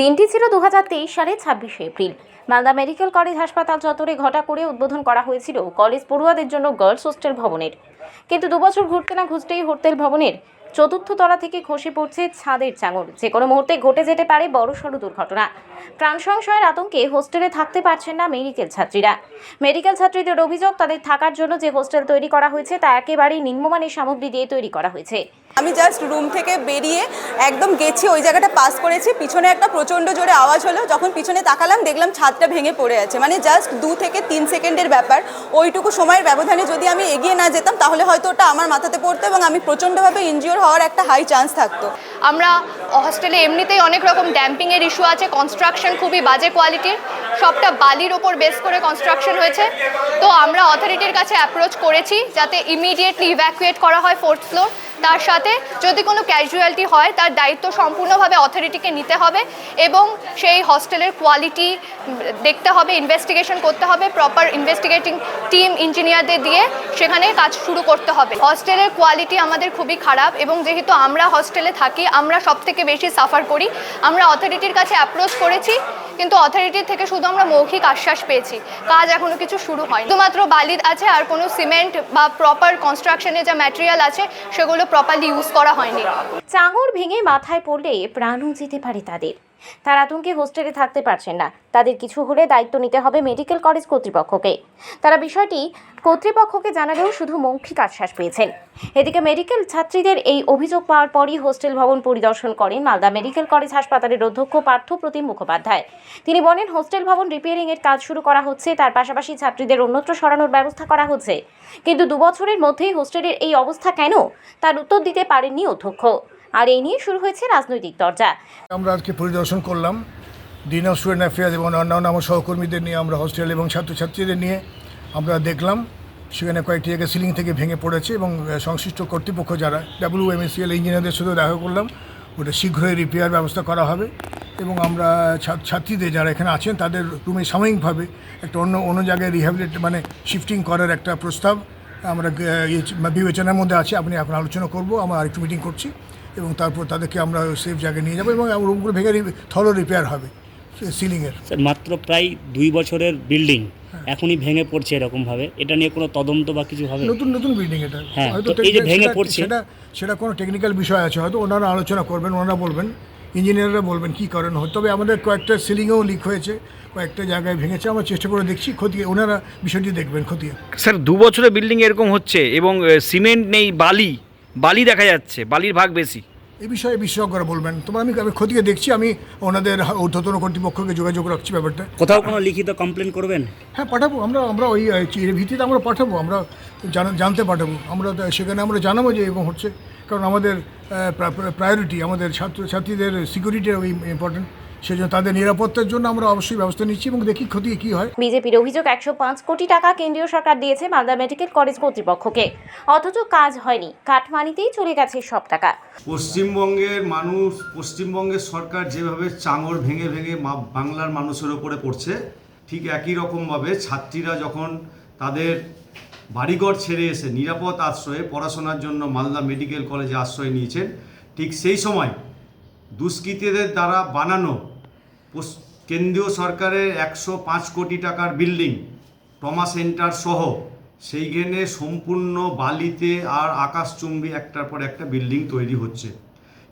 দিনটি ছিল দু সালে ছাব্বিশে এপ্রিল। মালদা মেডিকেল কলেজ হাসপাতাল চত্বরে ঘটা করে উদ্বোধন করা হয়েছিল কলেজ পড়ুয়াদের জন্য গার্লস হোস্টেল ভবনের। কিন্তু দুবছর ঘুরতে না ঘুরতেই হোস্টেল ভবনের চতুর্থ তলা থেকে খসে পড়ছে ছাদের চাঙর। যে কোনো মুহূর্তে ঘটে যেতে পারে বড় বড়সড় দুর্ঘটনা। প্রাণ সংশয়ের আতঙ্কে হোস্টেলে থাকতে পারছেন না মেডিকেল ছাত্রীরা। মেডিকেল ছাত্রীদের অভিযোগ, তাদের থাকার জন্য যে হোস্টেল তৈরি করা হয়েছে তা একেবারেই নিম্নমানের সামগ্রী দিয়ে তৈরি করা হয়েছে। আমি জাস্ট রুম থেকে বেরিয়ে একদম গেছি, ওই জায়গাটা পাস করেছি। পিছনে একটা প্রচণ্ড জোরে আওয়াজ হলো। যখন পিছনে তাকালাম, দেখলাম ছাদটা ভেঙে পড়ে আছে। মানে জাস্ট দু থেকে তিন সেকেন্ডের ব্যাপার। ওইটুকু সময়ের ব্যবধানে যদি আমি এগিয়ে না যেতাম, তাহলে হয়তো ওটা আমার মাথাতে পড়তো এবং আমি প্রচণ্ডভাবে ইনজিওর হওয়ার একটা হাই চান্স থাকতো। আমরা হস্টেলে এমনিতেই অনেক রকম ড্যাম্পিংয়ের ইস্যু আছে কনস্ট্রাকশন খুবই বাজে কোয়ালিটির সবটা বালির ওপর বেস করে কনস্ট্রাকশন হয়েছে। তো আমরা অথরিটির কাছে অ্যাপ্রোচ করেছি যাতে ইমিডিয়েটলি ইভ্যাকুয়েট করা হয় ফোর্থ ফ্লোর তার সাথে যদি কোনো ক্যাজুয়ালিটি হয়, তার দায়িত্ব সম্পূর্ণভাবে অথরিটিকে নিতে হবে এবং সেই হস্টেলের কোয়ালিটি দেখতে হবে ইনভেস্টিগেশন করতে হবে প্রপার ইনভেস্টিগেটিং টিম ইঞ্জিনিয়ারদের দিয়ে সেখানে কাজ শুরু করতে হবে। হস্টেলের কোয়ালিটি আমাদের খুবই খারাপ এবং যেহেতু আমরা হস্টেলে থাকি আমরা সব থেকে বেশি সাফার করি। আমরা অথরিটির কাছে অ্যাপ্রোচ করেছি, কিন্তু অথরিটির থেকে শুধু আমরা মৌখিক আশ্বাস পেয়েছি। কাজ এখনও কিছু শুরু হয় শুধুমাত্র বালি আছে আর কোনো সিমেন্ট বা প্রপার কনস্ট্রাকশনে যা ম্যাটেরিয়াল আছে, সেগুলো প্রপারলি ইউজ করা হয়নি। চাঙর ভেঙে মাথায় পড়লে প্রাণও যেতে পারে তাদের। তার আতঙ্কে হোস্টেলে থাকতে পারছেন না। তাদের কিছু হলে দায়িত্ব নিতে হবে মেডিকেল কলেজ কর্তৃপক্ষকে। তারা বিষয়টি কর্তৃপক্ষকে জানালেও শুধু মৌখিক আশ্বাস পেয়েছেন। এদিকে মেডিকেল ছাত্রীদের এই অভিযোগ পাওয়ার পরই হোস্টেল ভবন পরিদর্শন করেন মালদা মেডিকেল কলেজ হাসপাতালের অধ্যক্ষ পার্থ প্রতিম মুখোপাধ্যায়। তিনি বলেন, হোস্টেল ভবন রিপেয়ারিং এর কাজ শুরু করা হচ্ছে, তার পাশাপাশি ছাত্রীদের অন্যত্র সরানোর ব্যবস্থা করা হচ্ছে। কিন্তু দুবছরের মধ্যেই হোস্টেলের এই অবস্থা কেন? তার উত্তর দিতে পারেননি অধ্যক্ষ। আর এই নিয়ে শুরু হয়েছে রাজনৈতিক চর্চা আমরা আজকে পরিদর্শন করলাম ডিন অফ স্টুডেন্ট অ্যাফেয়ার্স এবং অন্যান্য আমার সহকর্মীদের নিয়ে, আমরা হস্টেল এবং ছাত্রছাত্রীদের নিয়ে আমরা দেখলাম সেখানে কয়েকটি জায়গায় সিলিং থেকে ভেঙে পড়েছে এবং সংশ্লিষ্ট কর্তৃপক্ষ যারা ডাব্লিউ এমএসিএল ইঞ্জিনিয়ারদের সাথে দেখা করলাম, ওটা শীঘ্রই রিপেয়ার ব্যবস্থা করা হবে এবং আমরা ছাত্রীদের যারা এখানে আছেন, তাদের রুমে সাময়িকভাবে একটা অন্য অন্য জায়গায় রিহ্যাবিলিট মানে শিফটিং করার একটা প্রস্তাব আমরা বিবেচনার মধ্যে আছে। আপনি এখন আলোচনা করব, আমরা আরেকটু মিটিং করছি। এবং তারপর তাদেরকে আমরা সেফ জায়গায় নিয়ে যাব এবং রুমগুলো ভেঙে থলো রিপেয়ার হবে সিলিংয়ের স্যার মাত্র প্রায় দুই বছরের বিল্ডিং এখনই ভেঙে পড়ছে এরকমভাবে এটা নিয়ে কোনো তদন্ত বা কিছু হবে? নতুন নতুন বিল্ডিং এটা। হ্যাঁ, হয়তো এই যে ভেঙে পড়ছে- সেটা সেটা কোনো টেকনিক্যাল বিষয় আছে হয়তো ওনারা আলোচনা করবেন ওনারা বলবেন ইঞ্জিনিয়াররা বলবেন কী করেন হয় তবে আমাদের কয়েকটা সিলিংয়েও লিক হয়েছে কয়েকটা জায়গায় ভেঙেছে। আমরা চেষ্টা করে দেখছি খতিয়ে ওনারা বিষয়টি দেখবেন খতিয়ে। স্যার দু বছরের বিল্ডিং এরকম হচ্ছে এবং সিমেন্ট নেই বালি বালি দেখা যাচ্ছে বালির ভাগ বেশি। এ বিষয়ে বিশেষজ্ঞরা বলবেন। তোমার আমি আমি খতিয়ে দেখছি আমি ওনাদের ঊর্ধ্বতন কর্তৃপক্ষকে যোগাযোগ রাখছি ব্যাপারটা। কোথাও কোনো লিখিত কমপ্লেন করবেন? হ্যাঁ পাঠাবো। আমরা আমরা ওই এর ভিত্তিতে আমরা পাঠাবো আমরা জানতে পাঠাবো। আমরা তো সেখানে আমরা জানাব যে এরকম হচ্ছে। কারণ আমাদের প্রায়োরিটি আমাদের ছাত্র ছাত্রীদের সিকিউরিটি ইম্পর্টেন্ট সেই জন্য তাদের নিরাপত্তার জন্য আমরা অবশ্যই ব্যবস্থা নিচ্ছি এবং দেখি ক্ষতি কী হয়। বিজেপির অভিযোগ একশো পাঁচ কোটি টাকা কেন্দ্রীয় সরকার দিয়েছে মালদা মেডিকেল কলেজ কর্তৃপক্ষকে। অথচ কাজ হয়নি। কাঠমানিতেই চলে গেছে সব টাকা। পশ্চিমবঙ্গের মানুষ পশ্চিমবঙ্গের সরকার যেভাবে চাঙর ভেঙে ভেঙে বাংলার মানুষের ওপরে পড়ছে ঠিক একই রকমভাবে ছাত্রীরা যখন তাদের বাড়িঘর ছেড়ে এসে নিরাপদ আশ্রয়ে পড়াশোনার জন্য মালদা মেডিকেল কলেজে আশ্রয় নিয়েছেন ঠিক সেই সময় দুষ্কৃতীদের দ্বারা বানানো কেন্দ্রীয় সরকারের একশো পাঁচ কোটি টাকার বিল্ডিং টমা সেন্টার সহ, সেইখানে সম্পূর্ণ বালিতে আর আকাশচুম্বী একটার পর একটা বিল্ডিং তৈরি হচ্ছে।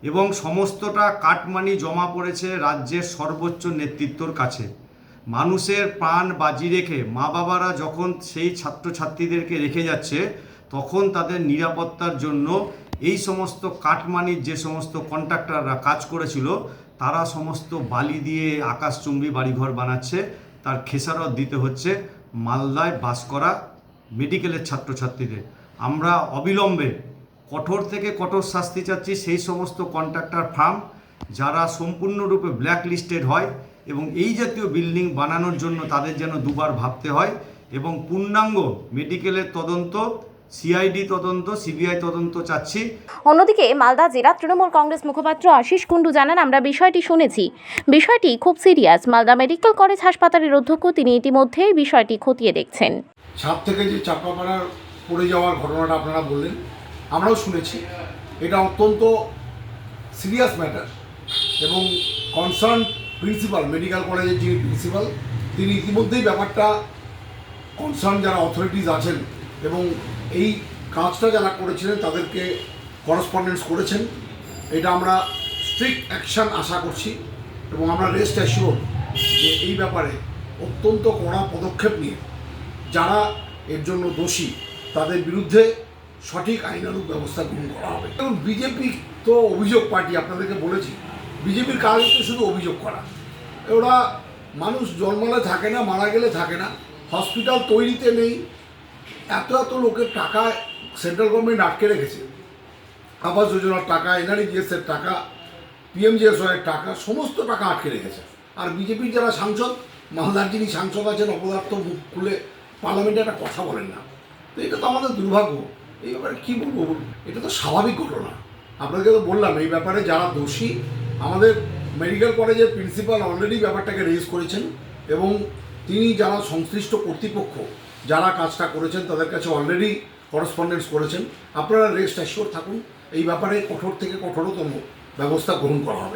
এবং সমস্তটা কাটমানি জমা পড়েছে রাজ্যের সর্বোচ্চ নেতৃত্বর কাছে। মানুষের প্রাণ বাজি রেখে মা বাবারা যখন সেই ছাত্রছাত্রীদেরকে রেখে যাচ্ছে, তখন তাদের নিরাপত্তার জন্য এই সমস্ত কাটমানির যে সমস্ত কন্ট্রাক্টররা কাজ করেছিল তারা সমস্ত বালি দিয়ে আকাশচুম্বী বাড়িঘর বানাচ্ছে। তার খেসারত দিতে হচ্ছে মালদায় বাস করা মেডিকেলের ছাত্রছাত্রীদের। আমরা অবিলম্বে কঠোর থেকে কঠোর শাস্তি চাচ্ছি সেই সমস্ত কন্ট্রাক্টর ফার্ম যারা সম্পূর্ণরূপে ব্ল্যাক লিস্টেড হয় এবং এই জাতীয় বিল্ডিং বানানোর জন্য তাদের যেন দুবার ভাবতে হয় এবং পূর্ণাঙ্গ মেডিকেলের তদন্ত সিআইডি তদন্ত সিবিআই তদন্ত চাচ্ছি। অন্যদিকে মালদা জেলা তৃণমূল কংগ্রেস মুখপাত্র আশিস কুণ্ডু জানান আমরা বিষয়টি শুনেছি। বিষয়টি খুব সিরিয়াস। মালদা মেডিকেল কলেজ হাসপাতালের অধ্যক্ষ তিনি ইতিমধ্যেই বিষয়টি খতিয়ে দেখছেন। ছাদ থেকে যে চাপা পড়ার পড়ে যাওয়ার ঘটনাটা আপনারা বললেন আমরাও শুনেছি। এটা অত্যন্ত সিরিয়াস ম্যাটার এবং কনসার্ন প্রিন্সিপাল মেডিকেল কলেজের যিনি প্রিন্সিপাল তিনি ইতিমধ্যেই ব্যাপারটা কনসার্ন যারা অথরিটিস আছেন এবং এই কাজটা যারা করেছিলেন তাদেরকে করসপন্ডেন্স করেছেন। এটা আমরা স্ট্রিক্ট অ্যাকশন আশা করছি এবং আমরা রেস্ট অ্যাসিওর যে এই ব্যাপারে অত্যন্ত কড়া পদক্ষেপ নিয়ে যারা এর জন্য দোষী, তাদের বিরুদ্ধে সঠিক আইনানুগ ব্যবস্থা গ্রহণ করা হবে। এবং বিজেপি তো অভিযোগ পার্টি, আপনাদেরকে বলেছি, বিজেপির কাজ হচ্ছে শুধু অভিযোগ করা। ওরা মানুষ জন্মালে থাকে না, মারা গেলে থাকে না হসপিটাল তৈরিতে নেই এত এত লোকের টাকা সেন্ট্রাল গভর্নমেন্ট আটকে রেখেছে। আবাস যোজনার টাকা এনআরইজিএস এর টাকা পিএমজিএসওয়াই এর টাকা, সমস্ত টাকা আটকে রেখেছে। আর বিজেপির যারা সাংসদ, মালদার যিনি সাংসদ আছেন, অপদার্থ মুখ খুলে পার্লামেন্টে একটা কথা বলেন না। তো এটা তো আমাদের দুর্ভাগ্য। এই ব্যাপারে কী বলব? এটা তো স্বাভাবিক ঘটনা। আপনাকে তো বললাম, এই ব্যাপারে যারা দোষী, আমাদের মেডিকেল কলেজের প্রিন্সিপাল অলরেডি ব্যাপারটাকে রেজ করেছেন এবং তিনি যারা সংশ্লিষ্ট কর্তৃপক্ষ যারা কাজটা করেছেন তাদের কাছে অলরেডি করসপন্ডেন্স করেছেন। আপনারা রেস্ট অ্যাসিওর থাকুন, এই ব্যাপারে কঠোর থেকে কঠোরতম ব্যবস্থা গ্রহণ করা হবে।